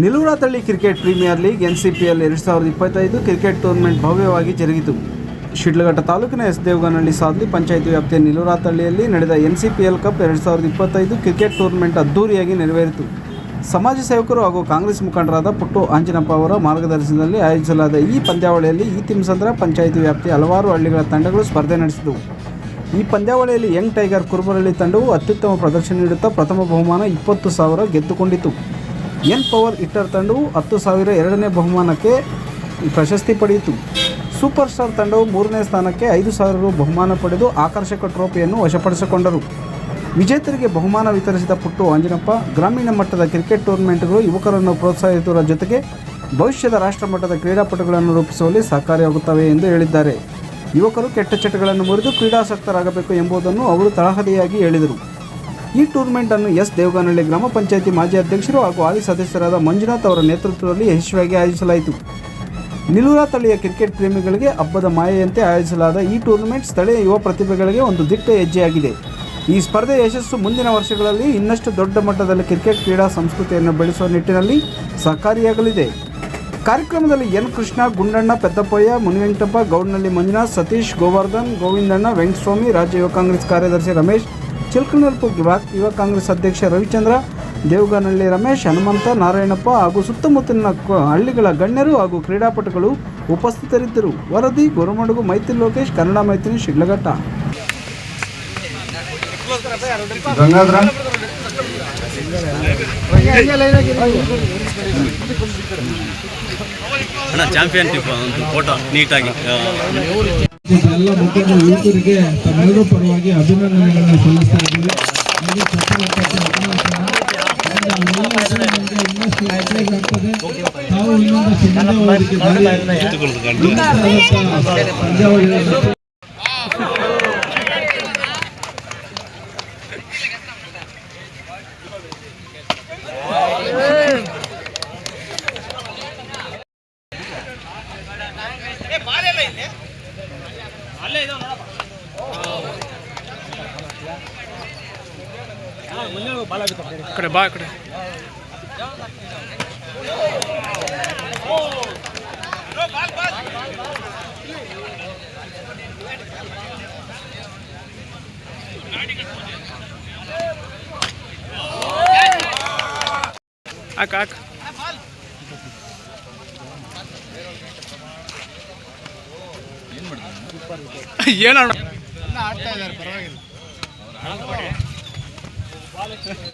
Niluratalli cricket premier league N C P L ಎರಡು ಸಾವಿರದ ಇಪ್ಪತ್ತೈದು ಕ್ರಿಕೆಟ್ ಟೂರ್ನಮೆಂಟ್ ಭವ್ಯವಾಗಿ ಜರುಗಿತು. ಶಿಡ್ಲಘಟ್ಟ ತಾಲೂಕಿನ ಎಸ್ ದೇವಗನಹಳ್ಳಿ ಸಾದ್ಲಿ ಪಂಚಾಯಿತಿ ವ್ಯಾಪ್ತಿಯ ನಿಲೂರತಳ್ಳಿಯಲ್ಲಿ ನಡೆದ N C P L cup ಎರಡು ಸಾವಿರದ ಇಪ್ಪತ್ತೈದು ಕ್ರಿಕೆಟ್ ಟೂರ್ನಮೆಂಟ್ ಅದ್ದೂರಿಯಾಗಿ ನೆರವೇರಿತು. ಸಮಾಜ ಸೇವಕರು ಹಾಗೂ ಕಾಂಗ್ರೆಸ್ ಮುಖಂಡರಾದ ಪುಟ್ಟು ಆಂಜನಪ್ಪ ಅವರ ಮಾರ್ಗದರ್ಶನದಲ್ಲಿ ಆಯೋಜಿಸಲಾದ ಈ ಪಂದ್ಯಾವಳಿಯಲ್ಲಿ ಈ ತಿಮ್ಸಂದ್ರ ಪಂಚಾಯಿತಿ ವ್ಯಾಪ್ತಿಯ ಹಲವಾರು ಹಳ್ಳಿಗಳ ತಂಡಗಳು ಸ್ಪರ್ಧೆ ನಡೆಸಿದವು. ಈ ಪಂದ್ಯಾವಳಿಯಲ್ಲಿ ಯಂಗ್ ಟೈಗರ್ ಕುರುಬರಳ್ಳಿ ತಂಡವು ಅತ್ಯುತ್ತಮ ಪ್ರದರ್ಶನ ನೀಡುತ್ತಾ ಪ್ರಥಮ ಬಹುಮಾನ ಇಪ್ಪತ್ತು ಸಾವಿರ ಗೆದ್ದುಕೊಂಡಿತು. ಎನ್ ಪವರ್ ಇಟ್ಟರ್ ತಂಡವು ಹತ್ತು ಸಾವಿರ ಎರಡನೇ ಬಹುಮಾನಕ್ಕೆ ಪ್ರಶಸ್ತಿ ಪಡೆಯಿತು. ಸೂಪರ್ ಸ್ಟಾರ್ ತಂಡವು ಮೂರನೇ ಸ್ಥಾನಕ್ಕೆ ಐದು ಸಾವಿರ ರು ಬಹುಮಾನ ಪಡೆದು ಆಕರ್ಷಕ ಟ್ರೋಫಿಯನ್ನು ವಶಪಡಿಸಿಕೊಂಡರು. ವಿಜೇತರಿಗೆ ಬಹುಮಾನ ವಿತರಿಸಿದ ಪುಟ್ಟು ಆಂಜನಪ್ಪ, ಗ್ರಾಮೀಣ ಮಟ್ಟದ ಕ್ರಿಕೆಟ್ ಟೂರ್ನಮೆಂಟ್ಗಳು ಯುವಕರನ್ನು ಪ್ರೋತ್ಸಾಹಿಸುವ ಜೊತೆಗೆ ಭವಿಷ್ಯದ ರಾಷ್ಟ್ರಮಟ್ಟದ ಕ್ರೀಡಾಪಟುಗಳನ್ನು ರೂಪಿಸುವಲ್ಲಿ ಸಹಕಾರಿಯಾಗುತ್ತವೆ ಎಂದು ಹೇಳಿದ್ದಾರೆ. ಯುವಕರು ಕೆಟ್ಟ ಚಟಗಳನ್ನು ಮುರಿದು ಕ್ರೀಡಾಸಕ್ತರಾಗಬೇಕು ಎಂಬುದನ್ನು ಅವರು ತಳಹದಿಯಾಗಿ ಹೇಳಿದರು. ಈ ಟೂರ್ನಮೆಂಟ್ ಅನ್ನು ಎಸ್ ದೇವಗಾನಹಳ್ಳಿ ಗ್ರಾಮ ಪಂಚಾಯಿತಿ ಮಾಜಿ ಅಧ್ಯಕ್ಷರು ಹಾಗೂ ಹಾಲಿ ಸದಸ್ಯರಾದ ಮಂಜುನಾಥ್ ಅವರ ನೇತೃತ್ವದಲ್ಲಿ ಯಶಸ್ವಿಯಾಗಿ ಆಯೋಜಿಸಲಾಯಿತು. ನಿಲುರ ತಳಿಯ ಕ್ರಿಕೆಟ್ ಪ್ರೇಮಿಗಳಿಗೆ ಹಬ್ಬದ ಮಾಯೆಯಂತೆ ಆಯೋಜಿಸಲಾದ ಈ ಟೂರ್ನಮೆಂಟ್ ಸ್ಥಳೀಯ ಯುವ ಪ್ರತಿಭೆಗಳಿಗೆ ಒಂದು ದಿಟ್ಟ ಹೆಜ್ಜೆಯಾಗಿದೆ. ಈ ಸ್ಪರ್ಧೆ ಯಶಸ್ಸು ಮುಂದಿನ ವರ್ಷಗಳಲ್ಲಿ ಇನ್ನಷ್ಟು ದೊಡ್ಡ ಮಟ್ಟದಲ್ಲಿ ಕ್ರಿಕೆಟ್ ಕ್ರೀಡಾ ಸಂಸ್ಕೃತಿಯನ್ನು ಬೆಳೆಸುವ ನಿಟ್ಟಿನಲ್ಲಿ ಸಹಕಾರಿಯಾಗಲಿದೆ. ಕಾರ್ಯಕ್ರಮದಲ್ಲಿ ಎನ್ ಕೃಷ್ಣ, ಗುಂಡಣ್ಣ, ಪೆದ್ದಪ್ಪಯ್ಯ, ಮುನಿವೆಂಕಟಪ್ಪ, ಗೌಡ್ನಳ್ಳಿ ಮಂಜುನಾಥ್, ಸತೀಶ್, ಗೋವರ್ಧನ್, ಗೋವಿಂದಣ್ಣ, ವೆಂಕಟಸ್ವಾಮಿ, ರಾಜ್ಯ ಯುವ ಕಾಂಗ್ರೆಸ್ ಕಾರ್ಯದರ್ಶಿ ರಮೇಶ್ ಚಿಲ್ಕನಲ್ಪು ಬ್ಲಾಕ್ ಯುವ ಕಾಂಗ್ರೆಸ್ ಅಧ್ಯಕ್ಷ ರವಿಚಂದ್ರ ದೇವಗನಹಳ್ಳಿ ರಮೇಶ್ ಹನುಮಂತ ನಾರಾಯಣಪ್ಪ ಹಾಗೂ ಸುತ್ತಮುತ್ತಲಿನ ಹಳ್ಳಿಗಳ ಗಣ್ಯರು ಹಾಗೂ ಕ್ರೀಡಾಪಟುಗಳು ಉಪಸ್ಥಿತರಿದ್ದರು. ವರದಿ ಗೊರಮಡುಗು ಮೈತ್ರಿ ಲೋಕೇಶ್ ಕನ್ನಡ ಮೈತ್ರಿ ಶಿಡ್ಲಘಟ್ಟ ಚಾಂಪಿಯನ್ ಒಂದು ಫೋಟೋ ನೀಟಾಗಿ ಆ, ಎಲ್ಲ ಮುಖಂಡ ಯುವಕರಿಗೆ ತಮ್ಮೆಲ್ಲರೂ ಪರವಾಗಿ ಅಭಿನಂದನೆಗಳನ್ನು ಸಲ್ಲಿಸ್ತಾ ಇದ್ದೀವಿ. ಹಾಗೆ ಇನ್ನಷ್ಟು ಆಗ್ತದೆ. ತಾವು ಇನ್ನೊಂದಷ್ಟು ಮುಂದೆ ಹೋಗೋದಕ್ಕೆ ಪಂದ್ಯಾವಳಿಗಳನ್ನು ಕಡೆ ಬಾ ಕಡೆ ಹಾಕ ಹಾಕ ಏನಣ್ಣ